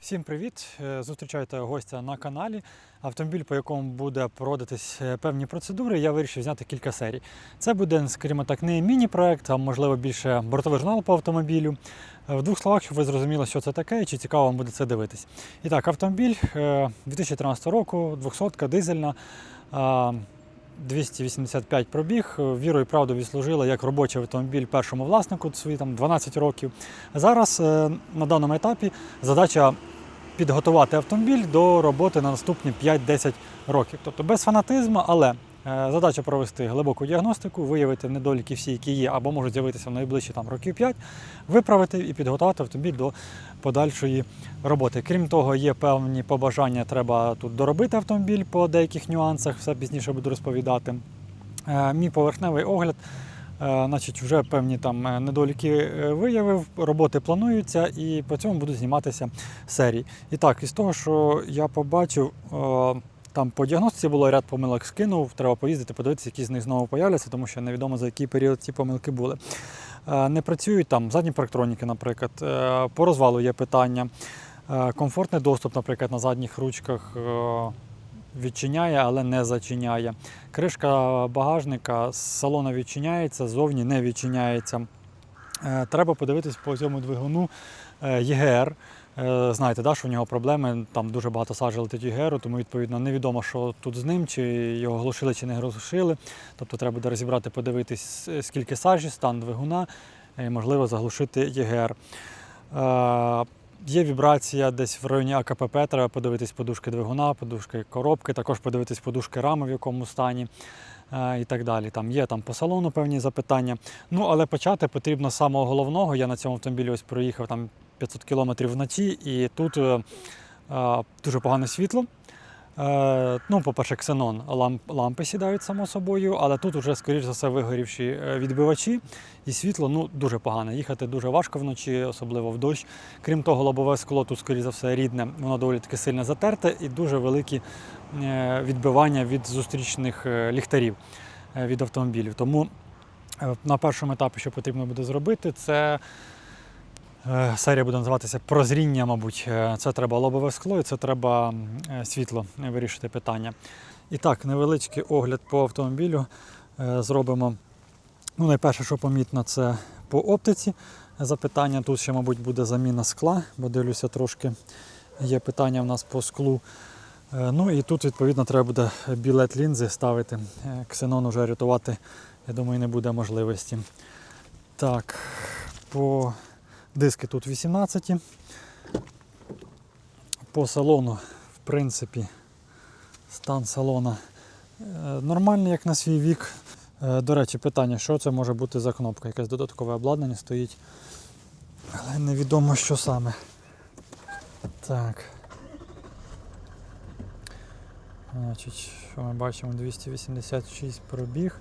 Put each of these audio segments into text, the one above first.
Всім привіт! Е, Зустрічайте гостя на каналі. Автомобіль, по якому буде проводитись е, певні процедури, я вирішив зняти кілька серій. Це буде, скажімо так, не міні-проект, а можливо більше бортовий журнал по автомобілю. Е, В двох словах, щоб ви зрозуміли, що це таке і чи цікаво вам буде це дивитись. І так, автомобіль е, 2013 року, 200 дизельна. 285 пробіг. Віру і правду відслужила як робочий автомобіль першому власнику свої там 12 років. Зараз на даному етапі задача підготувати автомобіль до роботи на наступні 5-10 років. Тобто без фанатизму, але е, задача провести глибоку діагностику, виявити недоліки всі, які є, або можуть з'явитися в найближчі там, років 5, виправити і підготувати автомобіль до подальшої роботи. Крім того, є певні побажання, треба тут доробити автомобіль по деяких нюансах, все пізніше буду розповідати. Е, Мій поверхневий огляд. Е, Значить, вже певні там е, недоліки е, виявив, роботи плануються і по цьому будуть зніматися серії. І так, із того, що я побачив, там по діагностиці було ряд помилок скинув, треба поїздити, подивитися, які з них знову появляться, тому що невідомо за який період ці помилки були. Не працюють там задні парктроніки, наприклад, по розвалу є питання. Комфортний доступ, наприклад, на задніх ручках відчиняє, але не зачиняє. Кришка багажника з салону відчиняється, ззовні не відчиняється. Е, Треба подивитись по цьому двигуну е, ЄГР. Е, Знаєте, да, що в нього проблеми, там дуже багато сажі летить ЄГРу, тому відповідно невідомо, що тут з ним, чи його глушили, чи не глушили. Тобто треба буде розібрати, подивитись, скільки сажі, стан двигуна, і, можливо, заглушити ЄГР. Є вібрація десь в районі АКПП, треба подивитись подушки двигуна, подушки коробки, також подивитись подушки рами, в якому стані е, і так далі. Там є там по салону певні запитання. Ну, але почати потрібно з самого головного. Я на цьому автомобілі ось проїхав там 500 кілометрів вночі, і тут е, е, дуже погане світло. Е, ну, по-перше, ксенон лампи сідають само собою, але тут вже, скоріш за все, вигорівші е, відбивачі, і світло ну, дуже погане. Їхати дуже важко вночі, особливо в дощ. Крім того, лобове скло тут, скоріш за все, рідне, воно доволі таки сильно затерте і дуже великі е, відбивання від зустрічних ліхтарів від автомобілів. Тому на першому етапі, що потрібно буде зробити, це Серія буде називатися Прозріння, мабуть. Е, Це треба лобове скло і це треба е, світло е, вирішити питання. І так, невеличкий огляд по автомобілю е, зробимо. Ну, найперше, що помітно, це по оптиці запитання. Тут ще, мабуть, буде заміна скла, бо дивлюся трошки. Є питання в нас по склу. Е, Ну і тут, відповідно, треба буде білет лінзи ставити. Е, Ксенон уже рятувати, я думаю, не буде можливості. Так, по Диски тут 18. По салону, в принципі, стан салона е, нормальний, як на свій вік. Е, До речі, питання, що це може бути за кнопка? Якесь додаткове обладнання стоїть. Але невідомо, що саме. Так. Значить, що ми бачимо? 286 пробіг.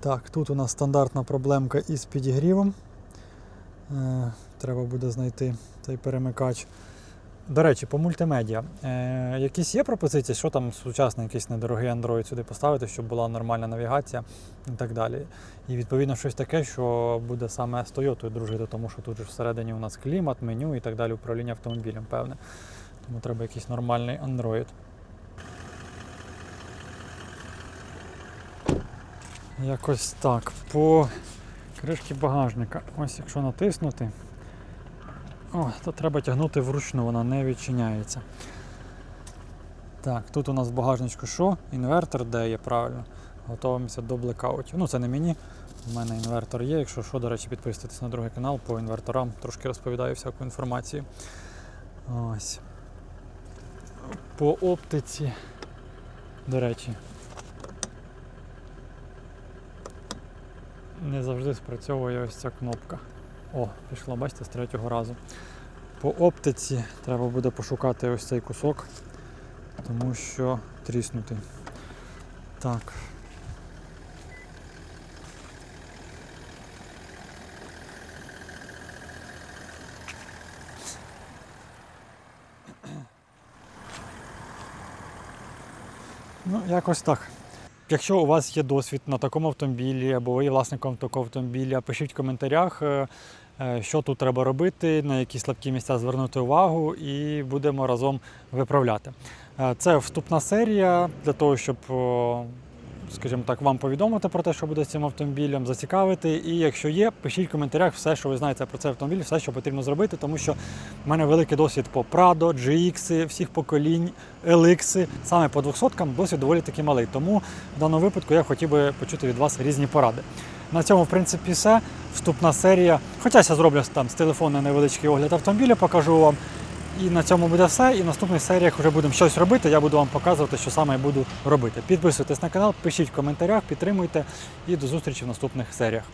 Так, тут у нас стандартна проблемка із підігрівом. Е, Треба буде знайти цей перемикач. До речі, по мультимедіа. Е, якісь є пропозиції, що там сучасний якийсь недорогий Android сюди поставити, щоб була нормальна навігація і так далі. І відповідно щось таке, що буде саме з Toyota дружити, тому що тут же всередині у нас клімат, меню і так далі, управління автомобілем, певне. Тому треба якийсь нормальний Android. Якось так. По кришки багажника. Ось якщо натиснути, о, то треба тягнути вручну, вона не відчиняється. Так, тут у нас в багажничку що? Інвертор, де є правильно. Готуємося до блекаутів. Ну, це не мені. У мене інвертор є. Якщо що, до речі, підписуйтесь на другий канал по інверторам, трошки розповідаю всяку інформацію. Ось. По оптиці. До речі, не завжди спрацьовує ось ця кнопка. О, пішла, бачите, з третього разу. По оптиці треба буде пошукати ось цей кусок, тому що тріснутий. Так. Ну, якось так. Якщо у вас є досвід на такому автомобілі, або ви є власником такого автомобіля, пишіть в коментарях. Е, е, що тут треба робити, на які слабкі місця звернути увагу, і будемо разом виправляти. Е, Це вступна серія для того, щоб, скажімо так, вам повідомити про те, що буде з цим автомобілем, зацікавити. І якщо є, пишіть в коментарях все, що ви знаєте про цей автомобіль, все, що потрібно зробити, тому що в мене великий досвід по Prado, GX, всіх поколінь, LX. Саме по 200 досвід доволі таки малий. Тому в даному випадку я хотів би почути від вас різні поради. На цьому, в принципі, все. Вступна серія. Хоча я зроблю там з телефону невеличкий огляд автомобіля, покажу вам. І на цьому буде все. І в наступних серіях вже будемо щось робити. Я буду вам показувати, що саме я буду робити. Підписуйтесь на канал, пишіть в коментарях, підтримуйте і до зустрічі в наступних серіях.